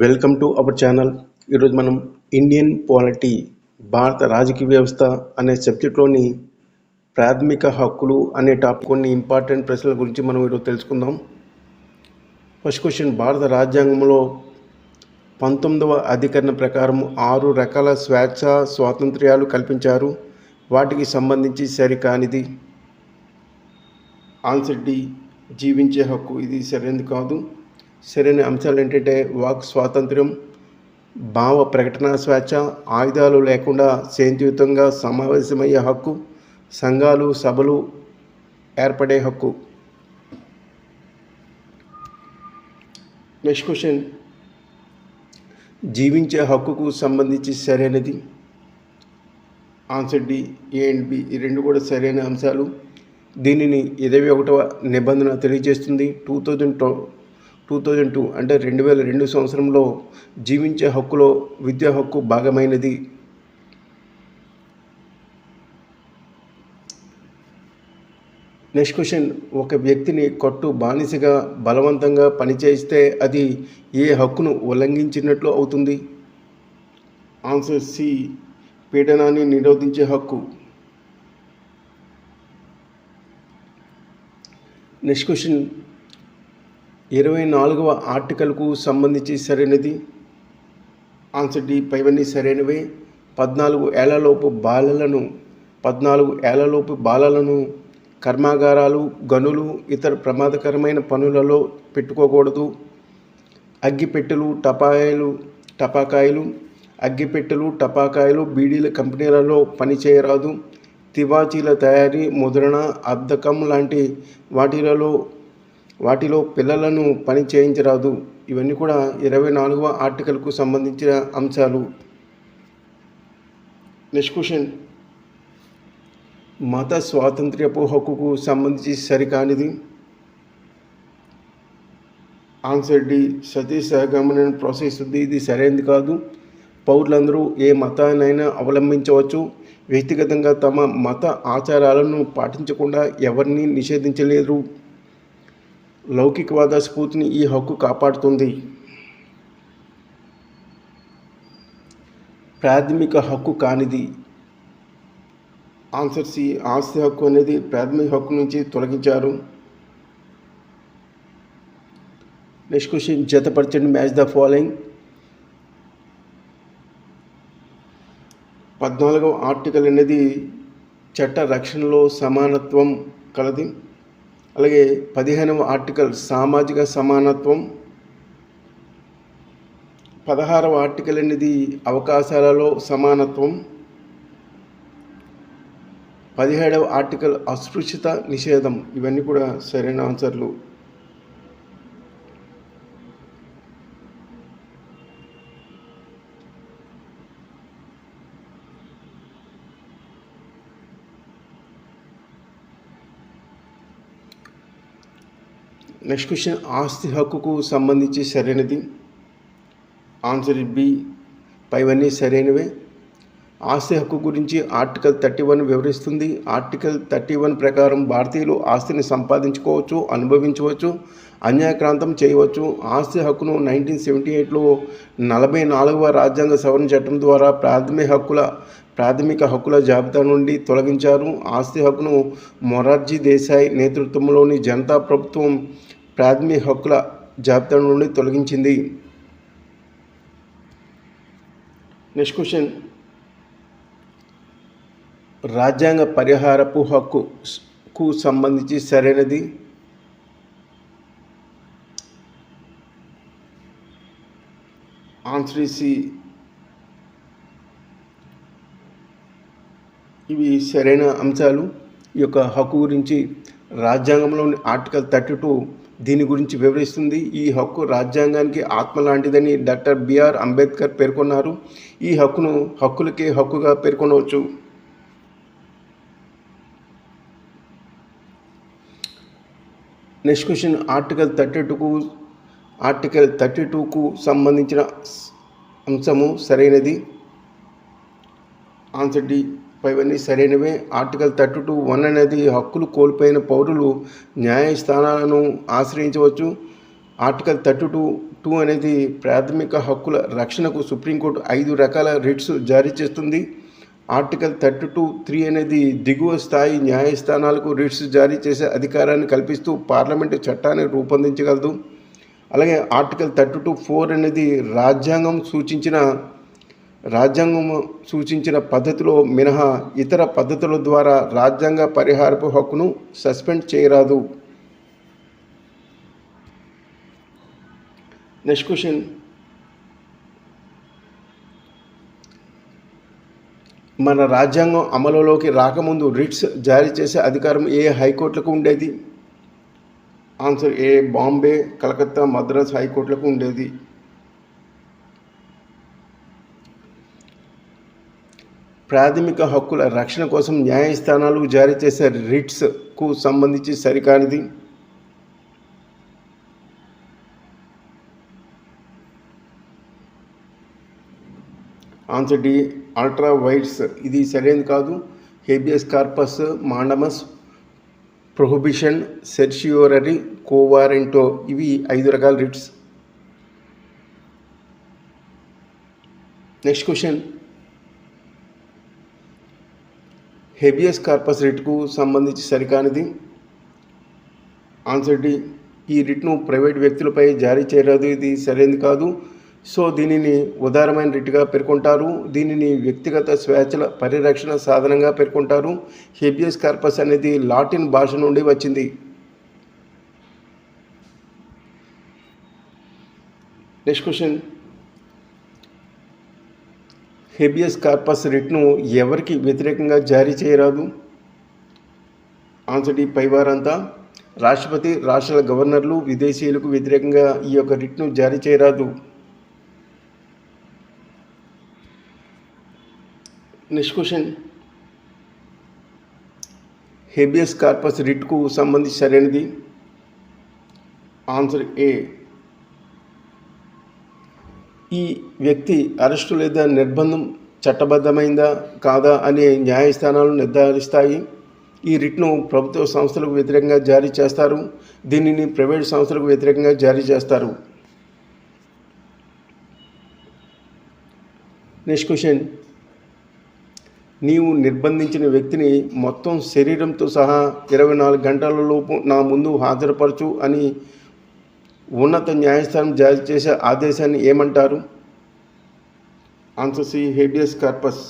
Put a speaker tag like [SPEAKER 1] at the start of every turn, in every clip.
[SPEAKER 1] Welcome to our channel. ఈరోజు మనం Indian polity భారత రాజకీయ వ్యవస్థ అనే సబ్జెక్ట్లోని ప్రాథమిక హక్కులు అనే టాపిక్ కొన్ని ఇంపార్టెంట్ ప్రశ్నల గురించి మనం ఈరోజు తెలుసుకుందాం. ఫస్ట్ క్వశ్చన్ భారత రాజ్యాంగంలో పంతొమ్మిదవ అధికరణ ప్రకారం ఆరు రకాల స్వేచ్ఛ స్వాతంత్ర్యాలు కల్పించారు. వాటికి సంబంధించి సరికానిది. ఆన్సర్ డి జీవించే హక్కు. ఇది సరైనది కాదు. సరైన అంశాలు ఏంటంటే వాక్ స్వాతంత్ర్యం భావ ప్రకటన స్వేచ్ఛ ఆయుధాలు లేకుండా శాంతియుతంగా సమావేశమయ్యే హక్కు సంఘాలు సభలు ఏర్పడే హక్కు. Next question. జీవించే హక్కుకు సంబంధించి సరైనది. Answer D A and B. ఈ రెండు కూడా సరైన అంశాలు. దీనిని ఇరవై ఒకటవ నిబంధన తెలియజేస్తుంది. Two thousand two thousand two అంటే రెండు వేల రెండు సంవత్సరంలో జీవించే హక్కులో విద్యా హక్కు భాగమైనది. నెక్స్ట్ క్వశ్చన్ ఒక వ్యక్తిని కొట్టు బానిసగా బలవంతంగా పనిచేస్తే అది ఏ హక్కును ఉల్లంఘించినట్లు అవుతుంది? ఆన్సర్ సి పీడనాన్ని నిరోధించే హక్కు. నెక్స్ట్ క్వశ్చన్ ఇరవై నాలుగవ ఆర్టికల్కు సంబంధించి సరైనది? ఆన్సర్ డి పైవన్నీ సరైనవే. పద్నాలుగు ఏళ్ళలోపు బాలలను పద్నాలుగు ఏళ్ళలోపు బాలలను కర్మాగారాలు గనులు ఇతర ప్రమాదకరమైన పనులలో పెట్టుకోకూడదు. అగ్గిపెట్టెలు టపాకాయలు టపాకాయలు అగ్గిపెట్టెలు టపాకాయలు బీడీల కంపెనీలలో పనిచేయరాదు. తివాచీల తయారీ ముద్రణ అద్దకం లాంటి వాటిలలో వాటిలో పిల్లలను పని చేయించరాదు. ఇవన్నీ కూడా ఇరవై నాలుగవ ఆర్టికల్కు సంబంధించిన అంశాలు. Next question. మత స్వాతంత్ర్యపు హక్కుకు సంబంధించి సరికానిది? Answer D. సతీ సహగమన ప్రాసెస్ ఉంది ఇది సరైనది కాదు. పౌరులందరూ ఏ మతాన్నైనా అవలంబించవచ్చు. వ్యక్తిగతంగా తమ మత ఆచారాలను పాటించకుండా ఎవరిని నిషేధించలేరు. లౌకికవాద స్ఫూర్తిని ఈ హక్కు కాపాడుతుంది. ప్రాథమిక హక్కు కానిది. ఆన్సర్ సి ఆస్తి హక్కు అనేది ప్రాథమిక హక్కు నుంచి తొలగించారు. నెక్స్ట్ క్వశ్చన్ జతపరచండి మ్యాచ్ ద ఫాలోయింగ్. పద్నాలుగవ ఆర్టికల్ అనేది చట్ట రక్షణలో సమానత్వం కలది. అలాగే పదిహేనవ ఆర్టికల్ సామాజిక సమానత్వం. పదహారవ ఆర్టికల్ అనేది అవకాశాలలో సమానత్వం. పదిహేడవ ఆర్టికల్ అస్పృశ్యత నిషేధం. ఇవన్నీ కూడా సరైన ఆన్సర్లు నెక్స్ట్ క్వశ్చన్ ఆస్తి హక్కుకు సంబంధించి సరైనది? ఆన్సర్ బి పైవన్నీ సరైనవే. ఆస్తి హక్కు గురించి ఆర్టికల్ థర్టీ వన్ వివరిస్తుంది. ఆర్టికల్ థర్టీ వన్ ప్రకారం భారతీయులు ఆస్తిని సంపాదించుకోవచ్చు అనుభవించవచ్చు అన్యాయక్రాంతం చేయవచ్చు. ఆస్తి హక్కును నైన్టీన్ సెవెంటీ ఎయిట్లో నలభై నాలుగవ రాజ్యాంగ సవరణ చట్టం ద్వారా ప్రాథమిక హక్కుల ప్రాథమిక హక్కుల జాబితా నుండి తొలగించారు. ఆస్తి హక్కును మొరార్జీ దేశాయ్ నేతృత్వంలోని జనతా ప్రభుత్వం ప్రాథమిక హక్కుల జాబితా నుండి తొలగించింది. Next question. రాజ్యాంగ పరిహారపు హక్కుకు సంబంధించి సరైనది? ఆన్సర్ ఇసి ఇవి సరైన అంశాలు. ఈ యొక్క హక్కు గురించి రాజ్యాంగంలోని ఆర్టికల్ థర్టీ టూ దీని గురించి వివరిస్తుంది. ఈ హక్కు రాజ్యాంగానికి ఆత్మ లాంటిదని డాక్టర్ బిఆర్ అంబేద్కర్ పేర్కొన్నారు. ఈ హక్కును హక్కులకే హక్కుగా పేర్కొనవచ్చు. నెక్స్ట్ క్వశ్చన్ ఆర్టికల్ థర్టీ టూకు ఆర్టికల్ థర్టీ టూకు సంబంధించిన అంశము సరైనది? ఆన్సర్ డి ఇవన్నీ సరైనవే. ఆర్టికల్ థర్టీ టూ వన్ అనేది హక్కులు కోల్పోయిన పౌరులు న్యాయస్థానాలను ఆశ్రయించవచ్చు. ఆర్టికల్ థర్టీ టూ టూ అనేది ప్రాథమిక హక్కుల రక్షణకు సుప్రీంకోర్టు ఐదు రకాల రిట్స్ జారీ చేస్తుంది. ఆర్టికల్ థర్టీ టూ త్రీ అనేది దిగువ స్థాయి న్యాయస్థానాలకు రిట్స్ జారీ చేసే అధికారాన్ని కల్పిస్తూ పార్లమెంటు చట్టాన్ని రూపొందించగలదు. అలాగే ఆర్టికల్ థర్టీ టూ ఫోర్ అనేది రాజ్యాంగం సూచించిన రాజ్యాంగం సూచించిన పద్ధతిలో మినహా ఇతర పద్ధతుల ద్వారా రాజ్యాంగ పరిహారపు హక్కును సస్పెండ్ చేయరాదు. Next question. మన రాజ్యాంగం అమలులోకి రాకముందు రిట్స్ జారీ చేసే అధికారం ఏ హైకోర్టులకు ఉండేది? ఆన్సర్ ఏ బాంబే కలకత్తా మద్రాస్ హైకోర్టులకు ఉండేది. ప్రాథమిక హక్కుల రక్షణ కోసం న్యాయస్థానాలు జారీ చేసే రిట్స్కు సంబంధించి సరికానిది. ఆన్సర్ డి అల్ట్రా వైట్స్ ఇది సరైనది కాదు. Habeas corpus mandamus prohibition certiorari quo warranto. ఇవి ఐదు రకాల writs. Next question. Habeas corpus రిట్కు సంబంధించి సరికానిది. ఆన్సర్ డి ఈ రిట్ను ప్రైవేట్ వ్యక్తులపై జారీ చేయరాదు ఇది సరైనది కాదు. సో దీనిని ఉదారమైన రిట్గా పేర్కొంటారు. దీనిని వ్యక్తిగత స్వేచ్ఛల పరిరక్షణ సాధనంగా పేర్కొంటారు. హెబియస్ కార్పస్ అనేది లాటిన్ భాష నుండి వచ్చింది. నెక్స్ట్ క్వశ్చన్ హెబియస్ కార్పస్ రిట్ను ఎవరికి వ్యతిరేకంగా జారీ చేయరాదు? ఆన్సర్ డి పైవారంతా. రాష్ట్రపతి రాష్ట్రాల గవర్నర్లు విదేశీయులకు వ్యతిరేకంగా ఈ యొక్క రిట్ను జారీ చేయరాదు. Next question. హెబియస్ కార్పస్ రిట్కు సంబంధించి సరైనది? Answer A. ఈ వ్యక్తి అరెస్టు లేదా నిర్బంధం చట్టబద్ధమైందా కాదా అనే న్యాయస్థానాలు నిర్ధారిస్తాయి. ఈ రిట్ను ప్రభుత్వ సంస్థలకు వ్యతిరేకంగా జారీ చేస్తారు. దీనిని ప్రైవేట్ సంస్థలకు వ్యతిరేకంగా జారీ చేస్తారు. Next question. నీవు నిర్బంధించిన వ్యక్తిని మొత్తం శరీరంతో సహా ఇరవై నాలుగు గంటల లోపు నా ముందు హాజరుపరచు అని ఉన్నత న్యాయస్థానం జారీ చేసే ఆదేశాన్ని ఏమంటారు? Answer C habeas corpus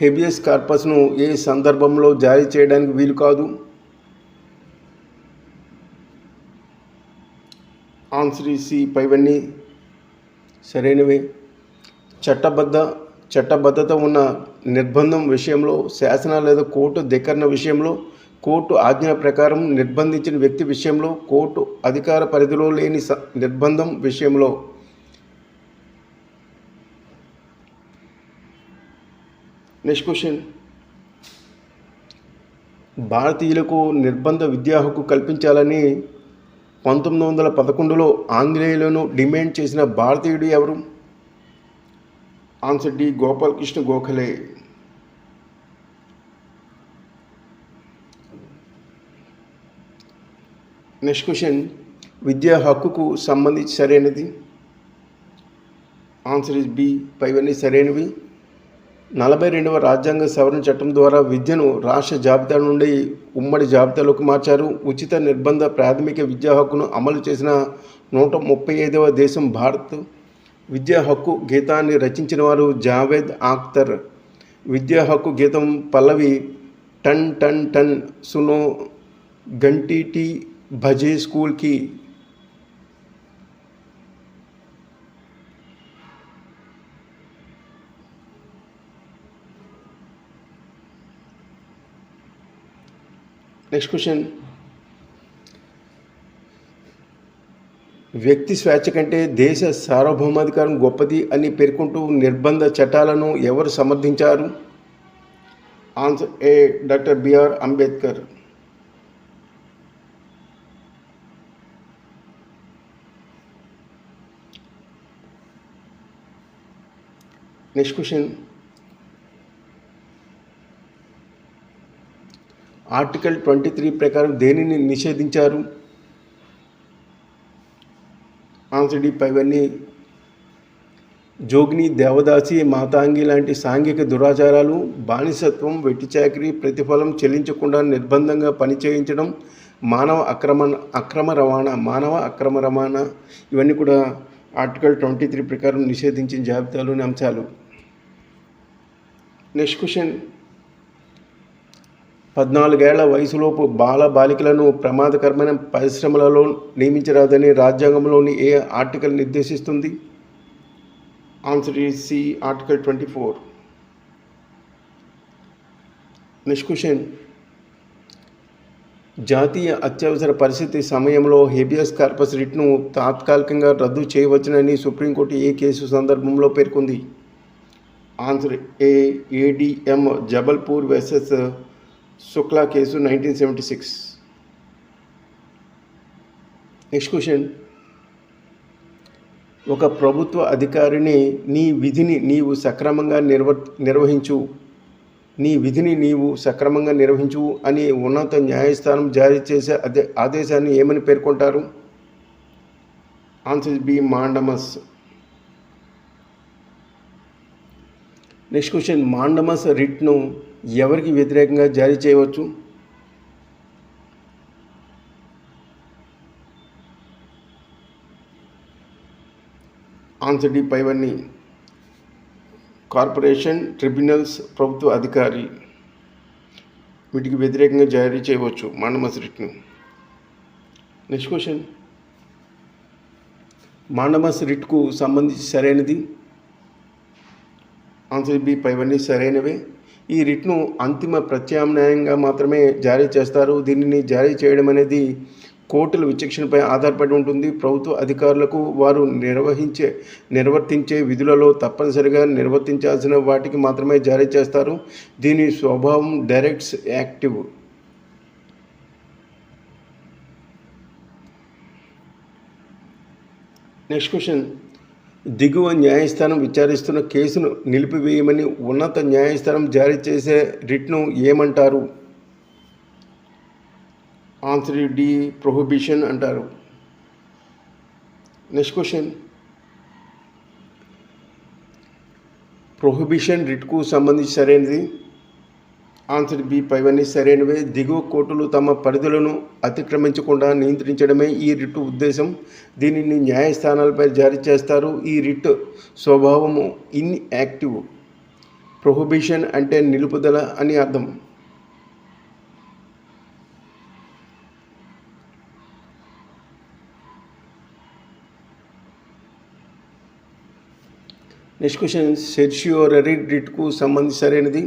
[SPEAKER 1] habeas కార్పస్ను ఏ సందర్భంలో జారీ చేయడానికి వీలు కాదు? ఆన్సర్ సి పైవన్నీ సరైనవే. చట్టబద్ధ చట్టబద్ధత ఉన్న నిర్బంధం విషయంలో శాసన లేదా కోర్టు ధిక్కరణ విషయంలో కోర్టు ఆజ్ఞ ప్రకారం నిర్బంధించిన వ్యక్తి విషయంలో కోర్టు అధికార పరిధిలో లేని స నిర్బంధం విషయంలో. నెక్స్ట్ క్వశ్చన్ భారతీయులకు నిర్బంధ విద్యా హక్కు కల్పించాలని పంతొమ్మిది వందల పదకొండులో ఆంగ్లేయులను డిమాండ్ చేసిన భారతీయుడు ఎవరు? Answer D Gopal Krishna Gokhale next question విద్యా హక్కుకు సంబంధించి సరైనది ఆన్సర్ ఇస్ బి పైవన్నీ సరైనవి నలభై రెండవ రాజ్యాంగ సవరణ చట్టం ద్వారా విద్యను రాష్ట్ర జాబితా నుండి ఉమ్మడి జాబితాలోకి మార్చారు. ఉచిత నిర్బంధ ప్రాథమిక విద్యా హక్కును అమలు చేసిన నూట ముప్పై ఐదవ దేశం భారత్. విద్యా హక్కు గీతాన్ని రచించిన వారు జావేద్ ఆఖ్తర్. విద్యా హక్కు గీతం పల్లవి టన్ టన్ టన్ సునో గంటీ టీ భజే స్కూల్కి నెక్స్ట్ క్వశ్చన్. వ్యక్తి స్వేచ్ఛ కంటే దేశ సార్వభౌమాధికారం గొప్పది అని పేర్కొంటూ నిర్బంధ చట్టాలను ఎవరు సమర్థించారు? Answer A doctor BR Ambedkar. Next question. Article twenty three ప్రకారం దేనిని నిషేధించారు? ఆన్సర్ పైవన్నీ జోగిని దేవదాసి మాతాంగి లాంటి సాంఘిక దురాచారాలు బానిసత్వం వెట్టిచాకిరి ప్రతిఫలం చెల్లించకుండా నిర్బంధంగా పనిచేయించడం మానవ అక్రమ అక్రమ రవాణా మానవ అక్రమ రవాణా ఇవన్నీ కూడా ఆర్టికల్ ట్వంటీ త్రీ ప్రకారం నిషేధించిన జాబితాలోని అంశాలు. Next question. పద్నాలుగేళ్ళ వయసులోపు బాల బాలికలను ప్రమాదకరమైన పరిశ్రమలలో నియమించరాదని రాజ్యాంగంలోని ఏ ఆర్టికల్ నిర్దేశిస్తుంది? Answer is C article twenty four next question జాతీయ అత్యవసర పరిస్థితి సమయంలో హెబియస్ కార్పస్ రిట్ను తాత్కాలికంగా రద్దు చేయవచ్చునని సుప్రీంకోర్టు ఏ కేసు సందర్భంలో పేర్కొంది? Answer A ADM Jabalpur versus Shukla case nineteen seventy six next question ఒక ప్రభుత్వ అధికారిని నీ విధిని నీవు సక్రమంగా నిర్వ నిర్వహించు. నీ విధిని నీవు సక్రమంగా నిర్వహించు అని ఉన్నత న్యాయస్థానం జారీ చేసే అదే ఆదేశాన్ని ఏమని పేర్కొంటారు? Answer B mandamus. Next question mandamus రిట్ను ఎవరికి వ్యతిరేకంగా జారీ చేయవచ్చు? ఆన్సర్ డి పైవన్నీ. కార్పొరేషన్ ట్రిబ్యునల్స్ ప్రభుత్వ అధికారి. వీటికి వ్యతిరేకంగా జారీ చేయవచ్చు మాండమస్ నెక్స్ట్ క్వశ్చన్. మాండమస్ రిట్కు సంబంధించి సరైనది? ఆన్సర్ బి పైవన్నీ సరైనవే. ఈ రిట్ను అంతిమ ప్రత్యామ్నాయంగా మాత్రమే జారీ చేస్తారు. దీనిని జారీ చేయడం అనేది కోర్టుల విచక్షణపై ఆధారపడి ఉంటుంది. ప్రభుత్వ అధికారులకు వారు నిర్వహించే నిర్వర్తించే విధులలో తప్పనిసరిగా నిర్వర్తించాల్సిన వాటికి మాత్రమే జారీ చేస్తారు. దీని స్వభావం డైరెక్ట్స్ యాక్టివ్. Next question. దిగువ న్యాయస్థానం విచారిస్తున్న కేసును నిలిపివేయమని ఉన్నత న్యాయస్థానం జారీ చేసే రిట్ను ఏమంటారు? ఆన్సర్ డి ప్రొహిబిషన్ అంటారు. Next question. ప్రొహిబిషన్ రిట్కు సంబంధించి సరైనది? ఆన్సర్ బి పైవన్నీ సరైనవే. దిగువ కోర్టులు తమ పరిధులను అతిక్రమించకుండా నియంత్రించడమే ఈ రిట్ ఉద్దేశం. దీనిని న్యాయస్థానాలపై జారీ చేస్తారు. ఈ రిట్ స్వభావము ఇన్ యాక్టివ్ ప్రొహిబిషన్ అంటే నిలుపుదల అని అర్థం. నెక్స్ట్ క్వశ్చన్ సెర్షియోరరీ రిట్కు సంబంధించి సరైనది.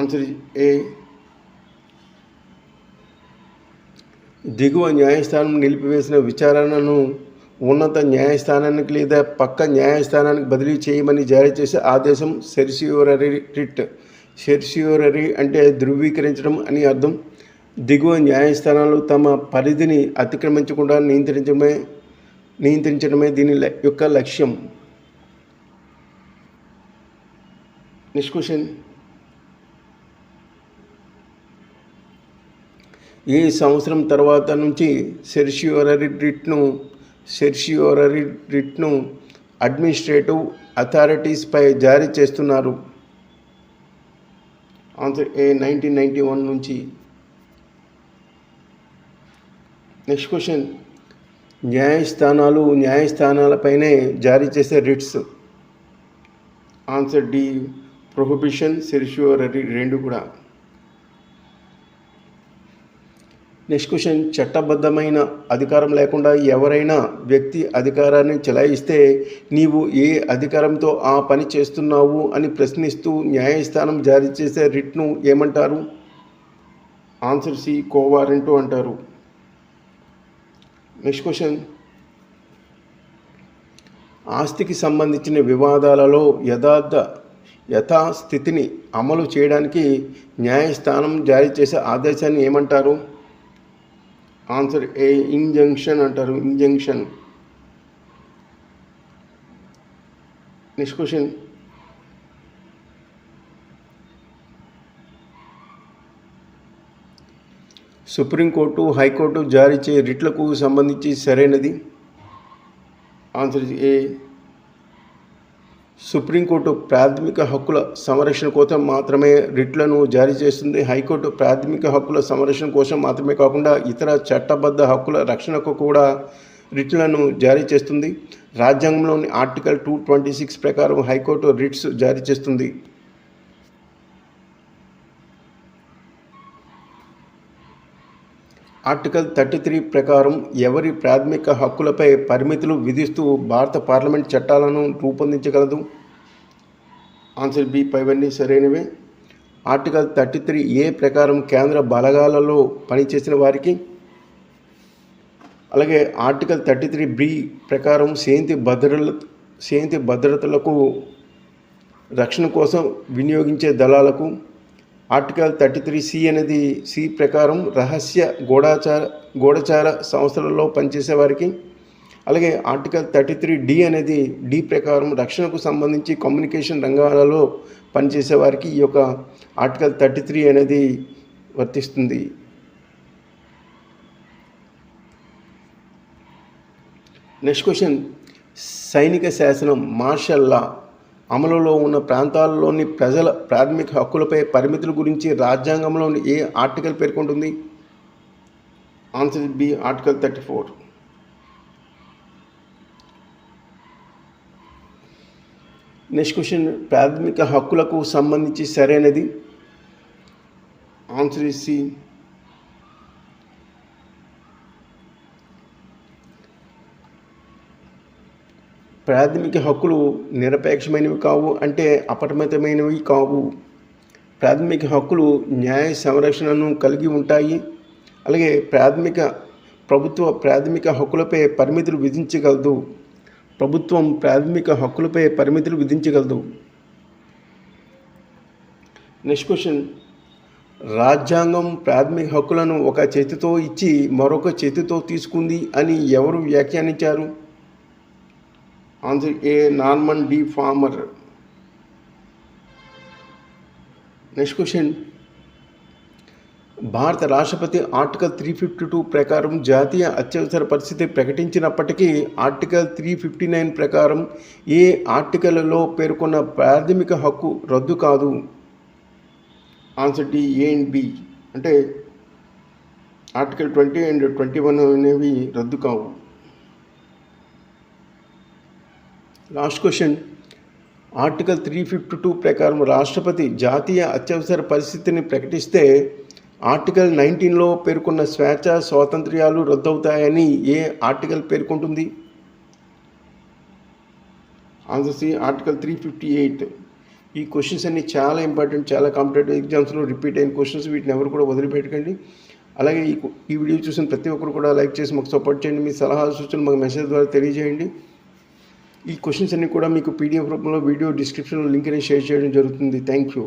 [SPEAKER 1] Answer A? దిగువ న్యాయస్థానం నిలిపివేసిన విచారణను ఉన్నత న్యాయస్థానానికి లేదా పక్క న్యాయస్థానానికి బదిలీ చేయమని జారీ చేసే ఆదేశం సెర్సియోరరీ రిట్ సెర్సియోరరీ అంటే ధృవీకరించడం అని అర్థం. దిగువ న్యాయస్థానాలు తమ పరిధిని అతిక్రమించకుండా నియంత్రించడమే నియంత్రించడమే దీని యొక్క లక్ష్యం. నెక్స్ట్ క్వశ్చన్ ఈ సంవత్సరం తర్వాత నుంచి సెర్షియోరరీ రిట్ను సెర్షియోరరీ రిట్ను అడ్మినిస్ట్రేటివ్ అథారిటీస్పై జారీ చేస్తున్నారు. Answer A nineteen ninety one నుంచి. Next question. న్యాయస్థానాలు న్యాయస్థానాలపైనే జారీ చేసే writs. Answer D prohibition certiorari రెండు కూడా. నెక్స్ట్ క్వశ్చన్ చట్టబద్ధమైన అధికారం లేకుండా ఎవరైనా వ్యక్తి అధికారాన్ని చెలాయిస్తే నీవు ఏ అధికారంతో ఆ పని చేస్తున్నావు అని ప్రశ్నిస్తూ న్యాయస్థానం జారీ చేసే రిట్ను ఏమంటారు? ఆన్సర్ సి కోవారెంటు అంటారు. నెక్స్ట్ క్వశ్చన్ ఆస్తికి సంబంధించిన వివాదాలలో యథార్థ యథాస్థితిని అమలు చేయడానికి న్యాయస్థానం జారీ చేసే ఆదేశాన్ని ఏమంటారు? ఆన్సర్ ఏ ఇంజంక్షన్ అంటారు? Injunction. Next question. Supreme court high court జారీ చే రిట్లకు సంబంధించి సరైనది? ఆన్సర్ ఏ సుప్రీంకోర్టు ప్రాథమిక హక్కుల సంరక్షణ కోసం మాత్రమే రిట్లను జారీ చేస్తుంది. హైకోర్టు ప్రాథమిక హక్కుల సంరక్షణ కోసం మాత్రమే కాకుండా ఇతర చట్టబద్ధ హక్కుల రక్షణకు కూడా రిట్లను జారీ చేస్తుంది. రాజ్యాంగంలోని ఆర్టికల్ టూ ట్వంటీ సిక్స్ ప్రకారం హైకోర్టు రిట్స్ జారీ చేస్తుంది. ఆర్టికల్ థర్టీ త్రీ ప్రకారం ఎవరి ప్రాథమిక హక్కులపై పరిమితులు విధిస్తూ భారత పార్లమెంట్ చట్టాలను రూపొందించగలదు? ఆన్సర్ బి పైవన్నీ సరైనవే. ఆర్టికల్ థర్టీ త్రీ ఏ ప్రకారం కేంద్ర బలగాలలో పనిచేసిన వారికి? అలాగే ఆర్టికల్ థర్టీ త్రీ బి ప్రకారం సేంతి భద్రత సేంతి భద్రతలకు రక్షణ కోసం వినియోగించే దళాలకు? ఆర్టికల్ థర్టీ త్రీ సి అనేది సి ప్రకారం రహస్య గూఢాచార గూఢచార సంస్థలలో పనిచేసే వారికి అలాగే ఆర్టికల్ థర్టీ త్రీ డి అనేది డి ప్రకారం రక్షణకు సంబంధించి కమ్యూనికేషన్ రంగాలలో పనిచేసే వారికి ఈ యొక్క ఆర్టికల్ థర్టీ త్రీ అనేది వర్తిస్తుంది. Next question. సైనిక శాసనం మార్షల్ లా అమలులో ఉన్న ప్రాంతాల్లోని ప్రజల ప్రాథమిక హక్కులపై పరిమితుల గురించి రాజ్యాంగంలోని ఏ ఆర్టికల్ పేర్కొంటుంది? Answer B article thirty four next question ప్రాథమిక హక్కులకు సంబంధించి సరైనది? ఆన్సర్ సి ప్రాథమిక హక్కులు నిరపేక్షమైనవి కావు అంటే అపరిమితమైనవి కావు. ప్రాథమిక హక్కులు న్యాయ సంరక్షణను కలిగి ఉంటాయి. అలాగే ప్రాథమిక ప్రభుత్వ ప్రాథమిక హక్కులపై పరిమితులు విధించగలదు. ప్రభుత్వం ప్రాథమిక హక్కులపై పరిమితులు విధించగలదు. Next question. రాజ్యాంగం ప్రాథమిక హక్కులను ఒక చేతితో ఇచ్చి మరొక చేతితో తీసుకుంది అని ఎవరు వ్యాఖ్యానించారు? Answer A Norman D Farmer? Next question. భారత రాష్ట్రపతి ఆర్టికల్ త్రీ ఫిఫ్టీ టూ ప్రకారం జాతీయ అత్యవసర పరిస్థితి ప్రకటించినప్పటికీ ఆర్టికల్ త్రీ ఫిఫ్టీ నైన్ ప్రకారం ఏ ఆర్టికల్లో పేర్కొన్న ప్రాథమిక హక్కు రద్దు కాదు? Answer D A and B. అంటే article twenty and twenty one అనేవి రద్దు కావు. Last question article three fifty two ప్రకారం రాష్ట్రపతి జాతీయ అత్యవసర పరిస్థితిని ప్రకటిస్తే ఆర్టికల్ నైన్టీన్లో పేర్కొన్న స్వేచ్ఛ స్వాతంత్ర్యాలు రద్దవుతాయని ఏ ఆర్టికల్ పేర్కొంటుంది? Answer C article three fifty eight ఈ క్వశ్చన్స్ అన్ని చాలా ఇంపార్టెంట్ చాలా కాంపిటేటివ్ ఎగ్జామ్స్లో రిపీట్ అయిన క్వశ్చన్స్ వీటిని ఎవరు కూడా వదిలిపెట్టకండి. అలాగే ఈ ఈ వీడియో చూసిన ప్రతి ఒక్కరు కూడా లైక్ చేసి మాకు సపోర్ట్ చేయండి. మీ సలహాలు సూచనలు మాకు మెసేజ్ ద్వారా తెలియజేయండి. ఈ క్వశ్చన్స్ అన్ని కూడా మీకు పీడిఎఫ్ రూపంలో వీడియో డిస్క్రిప్షన్లో లింక్ అనేది షేర్ చేయడం జరుగుతుంది. Thank you